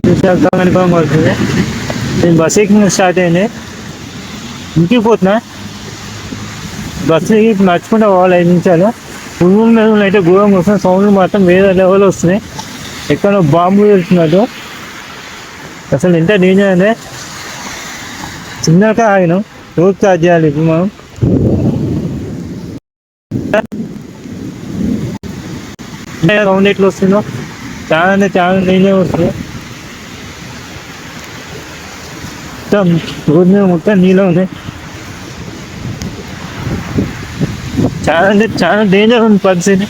చూసేద్దాం అనుకోవడం అవుతుంది నేను బస్ ఎక్కిన స్టార్ట్ అయింది ఇంటికి పోతున్నా బస్సు ఎక్కి నడుచుకుంటూ పోవాలి ఐదు నిమిషాలు పురుగుల మీద అయితే ఘోరంగా వస్తుంది సౌండ్ మాత్రం వేరే లెవెల్ వస్తున్నాయి ఎక్కడ బాంబు వెళ్తున్నట్టు అసలు ఎంత డేంజర్ అంటే చిన్నగా ఆగినాం రోడ్ స్టార్ట్ చేయాలి ఇప్పుడు మనం సౌండ్ ఎట్లా వస్తుందో చాలా అంటే చాలా డేంజర్ వస్తుంది మొత్తం రోడ్ మీద మొత్తం నీళ్ళు ఉంది. చాలా అంటే చాలా డేంజర్ ఉంది పరిస్థితి.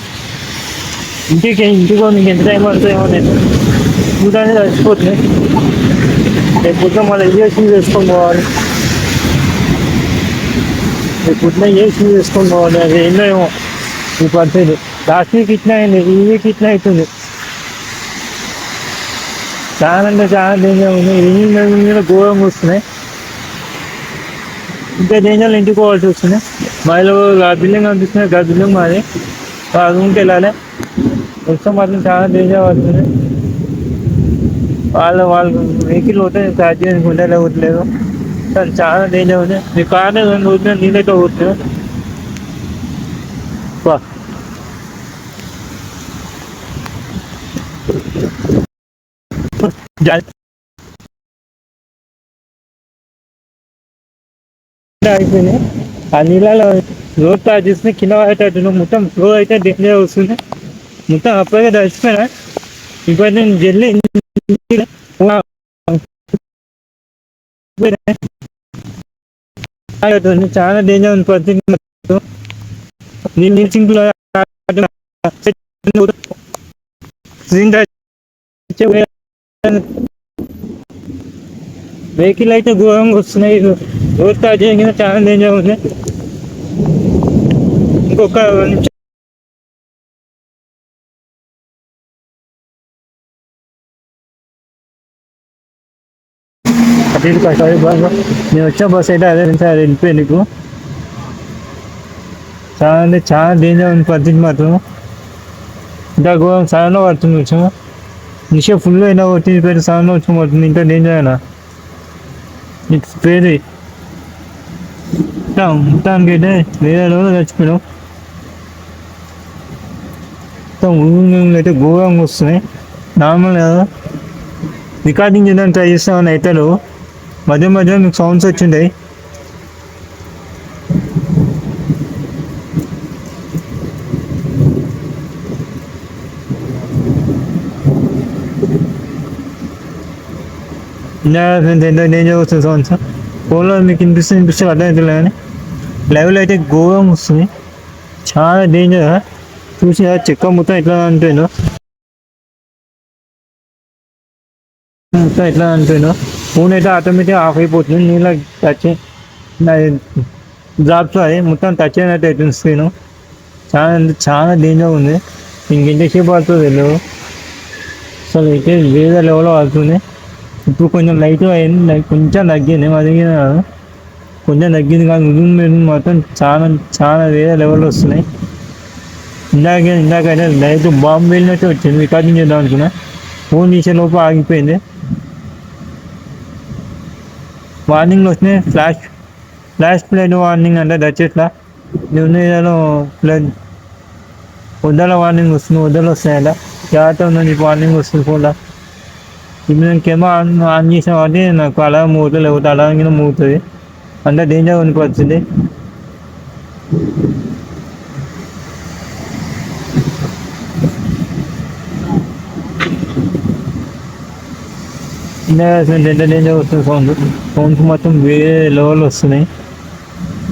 ఇంటికి ఇంటికి నీకు ఎంత టైం పడుతుందేమో నేను చూడడానికి చచ్చిపోతుంది. రేపు పొద్దున మళ్ళీ ఇంజక్షన్ చేసుకొని పోవాలి? రేపు పొద్దున ఇంజక్షన్ చేసుకొని పోవాలి? అది ఏందో ఏమో. ఈ పరిస్థితి. లాస్ట్ వీక్ ఇట్లా అయింది. ఈ వీక్ ఇట్లా అవుతుంది. చాలా అంటే చాలా డేంజర్ ఉంది. ఇంజిన్ మీద ఘోరంగా వస్తున్నాయి. ఇంకా డేంజర్లు ఇంటికి పోవాల్సి వస్తుంది. మైలో బిల్డింగ్ కనిపిస్తుంది. గా బిల్డింగ్ మాది. ఆ రూమ్కి వెళ్ళాలి. వస్తే మాత్రం చాలా డేంజర్ పడుతుంది వాళ్ళు వాళ్ళు వెహికల్ పోతే ఛార్జ్ చేయడానికి లేవట్లేదు సార్ చాలా డేంజర్ ఉంది. మీ కార్నే రెండు రోజులు నీళ్ళతో పోతుంది జా- అయిపోయింది ఆ నీళ్ళలో రోడ్ స్టార్ట్ చేస్తే కింద పడేటట్టు మొత్తం ఫ్లో అయితే డేంజర్ వస్తుంది మొత్తం అప్పుడే తడిచిపోయినా ఇప్పుడు నేను జల్లి చాలా డేంజర్ ఉంది పరిస్థితి నేను నీళ్ళు సింక్లో వెహికల్ అయితే ఘోరంగా వస్తున్నాయి. రోడ్ స్టార్ట్ చేయగానే చాలా డేంజర్ ఉంది. ఇంకొక నిమిషం. అటు నేను వచ్చే బస్ అయితే అదే నుంచి అది వెళ్ళిపోయింది నీకు. చాలా అంటే చాలా డేంజర్ ఉంది పరిస్థితి మాత్రం. ఇంకా ఘోరం చాలా పడుతుంది వచ్చాము నిషే ఫుల్ అయినా వచ్చింది పేరు చాలా వచ్చి పడుతుంది ఇంకా డేంజర్ అయినా ఇట్స్ పేరు? ఉంటాం మొత్తానికి అయితే వేరే రోజులు చచ్చిపోయాం మొత్తం ఊళ్ళు అయితే ఘోరంగా వస్తున్నాయి. నార్మల్ కదా. రికార్డింగ్ చేయడానికి ట్రై చేస్తామని అయితే మధ్య మధ్య మీకు సౌండ్స్ వచ్చింటాయి ఎంత డేంజర్ వస్తుంది సార్ ఫోన్లో మీకు వినిపిస్తుంది వినిపిస్తుంది అర్థం అవుతుంది కానీ లైవ్లో అయితే ఘోరం వస్తుంది చాలా డేంజర్ చూసి చెక్క మొత్తం ఎట్లా అంటుందో మొత్తం ఎట్లా అంటుందో ఫోన్ అయితే ఆటోమేటిక్ ఆఫ్ అయిపోతుంది నీళ్ళ టచ్ డ్రాప్స్ అది మొత్తం టచ్ అయినట్టు అవుతుంది స్క్రీన్ చాలా అంటే చాలా డేంజర్ ఉంది ఇంకెంతసేపు పడుతుంది తెలియదు అసలు అయితే వేరే లెవెల్లో పడుతుంది ఇప్పుడు కొంచెం లైట్ అయింది లైట్ కొంచెం తగ్గింది మరి కొంచెం తగ్గింది కానీ ఉదయం మీద మాత్రం చాలా చాలా వేరే లెవెల్ వస్తున్నాయి. ఇందాక ఇందాకైతే లైట్ బాంబు వెళ్ళినట్టు వచ్చింది రికార్డింగ్ చేద్దాం అనుకున్నా. ఫోన్ తీసే లోపు ఆగిపోయింది. వార్నింగ్లు వచ్చినాయి ఫ్లాష్ ఫ్లాష్ ప్లేట్ వార్నింగ్ అంటే దచ్చేట్లా. నేను ప్లేట్ వద్దల వార్నింగ్ వస్తుంది వద్దలు వస్తాయంట జాగ్రత్త ఉందని వార్నింగ్ వస్తుంది ఫోన్లో ఇప్పుడు నేను కెమెరా ఆన్ ఆన్ చేసిన కాబట్టి నాకు అలా మూగుతుంది లేకపోతే అలా కింద మూగుతుంది అంత డేంజర్ పరిస్థితి ఎంత డేంజర్ వస్తుంది సౌండ్ సౌండ్స్ మొత్తం వేరే లెవెల్ వస్తున్నాయి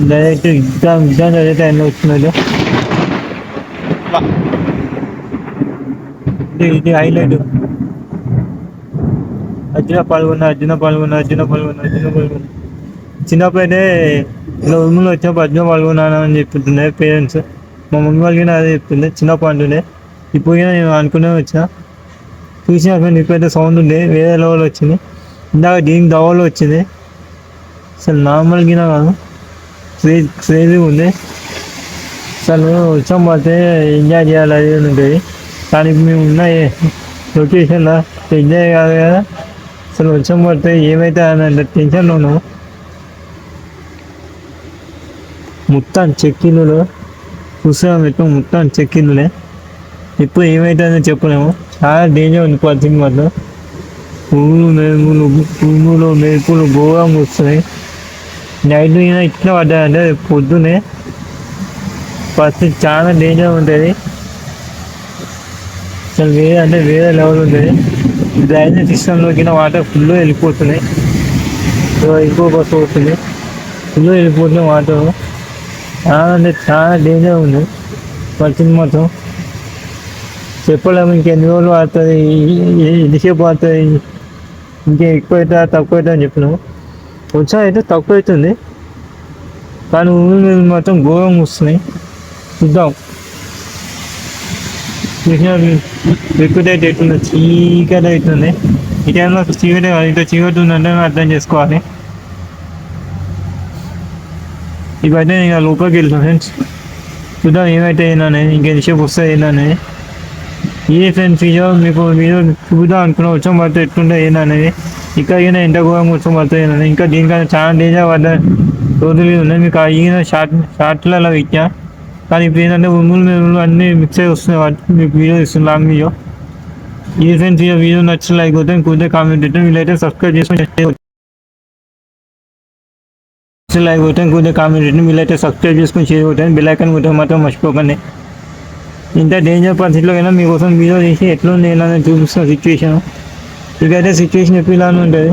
డైరెక్ట్ ఎగ్జామ్ ఎగ్జామ్ చదివే టైంలో వస్తున్నాయి ఇది హైలైట్ అర్జున పాల్గొన్న అర్జున పాల్గొన్న అర్జున పాల్గొన్న అర్జున పాల్గొన్న. చిన్నప్పుడు అయితే ఇలా ఉరుములు వచ్చినప్పుడు అర్జున పాల్గొన్నాను అని చెప్తుండే పేరెంట్స్. మా మమ్మీ వాళ్ళకి అదే చెప్తుండే చిన్నప్పుడు అంటుండే. ఇప్పుడు నేను అనుకునే వచ్చా ఫ్రెండ్ ఇప్పుడైతే సౌండ్ ఉండే వేరే లెవెల్ వచ్చింది. ఇందాక దీనికి దవలో వచ్చింది. అసలు నార్మల్ గిన కాదు. క్రేజ్ క్రేజీగా ఉంది. అసలు వచ్చాం పోతే ఎంజాయ్ చేయాలి అది ఉంటుంది. కానీ మేము ఉన్న లొకేషన్లో ఎంజాయ్ కాదు కదా. అసలు వర్షం పడితే ఏమైతే అంటే టెన్షన్లో ఉన్నావు మొత్తం చెక్కిళ్ళు పుస్తకం ఎట్లా మొత్తం చెక్కిళ్ళే ఇప్పుడు ఏమైతుందో చెప్పలేము. చాలా డేంజర్ ఉంది పద్దెనిమిది మాత్రం పువ్వులు మెరుపులు పువ్వులు మెరుపులు ఘోరంగా వస్తున్నాయి. నైట్ అయినా ఇట్లా పడ్డాయంటే పొద్దునే పరిస్థితి చాలా డేంజర్ ఉంటుంది. అసలు వేరే అంటే వేరే లెవెల్ ఉంటుంది. డ్రైనేజ్ సిస్టంలోకి వాటర్ ఫుల్ వెళ్ళిపోతున్నాయి. ఇంకో బస్సు వస్తుంది. ఫుల్ వెళ్ళిపోతున్నాయి వాటర్. చాలా అంటే చాలా డేంజర్ ఉంది. పరిస్థితి మాత్రం. చెప్పలేము ఇంకెన్ని రోజులు పడుతుంది. ఎంతసేపు పడుతుంది. ఇంకా ఎక్కువ అవుతా తక్కువ అవుతా అని చెప్పినాము కొంచెం అయితే తక్కువ అవుతుంది కానీ ఊరి మీద మాత్రం ఘోరంగా వస్తున్నాయి. చూద్దాం. ఎక్కువ అయితే ఎట్లుంది చీకటి అవుతుంది. ఈ టైంలో చీకటి కాదు చీకటి ఉందంటే అర్థం చేసుకోవాలి. ఇవైతే ఇంకా లోపలికి వెళ్తాను ఫ్రెండ్స్ చూద్దాం ఏమైతే ఏంటనేది ఇంకెంతసేపు వస్తాయి ఏంటనేది ఏ ఫ్రెండ్స్ వీడియో మీకు వీడియో చూద్దాం అనుకున్న వచ్చాం పడితే ఎట్లుంటే అనేది ఇక్కడ ఈయన ఎంత ఘోరంగా వచ్చాం పడుతుంది ఇంకా దీనికన్నా చాలా డేంజర్ పడ్డ రోజులు ఉన్నాయి. మీకు ఆ ఈయన షార్ట్ షార్ట్లలో ఇచ్చా కానీ ఇప్పుడు ఏంటంటే ఉమ్ములు మెరుములు అన్నీ మిక్స్ అయి వస్తున్నాయి వాటి మీకు వీడియో ఇస్తుంది లాంగ్ వీడియో. ఈ ఫ్రెండ్స్ ఈ వీడియో నచ్చిన లైక్ అవుతే ఇంకొద్దే కామెంట్ పెట్టండి వీళ్ళైతే సబ్స్క్రైబ్ చేసుకొని నచ్చిన లైక్ కొట్టాను ఇంకొద్దే కామెంట్ పెట్టండి. వీళ్ళైతే సబ్స్క్రైబ్ చేసుకొని షేర్ కొట్టాను బెల్ ఐకాన్ కొట్టడం మాత్రం మర్చిపోకండి. ఇంత డేంజర్ పరిస్థితిలో అయినా మీకోసం వీడియో చేసి ఎట్లా ఉంది ఎలా చూపిస్తున్న సిచ్యువేషన్ ఇకైతే సిచ్యువేషన్ ఎప్పుడు ఇలానే ఉంటుంది.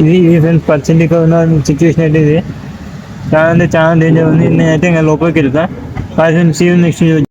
ఇది ఈ ఫ్రెండ్స్ పర్సెంట్గా ఉన్న సిచ్యువేషన్ అయితే ఇది? చాలా అంటే చాలా డేంజర్ ఉంది. నేనైతే ఇంకా లోపలికి వెళ్తా. See next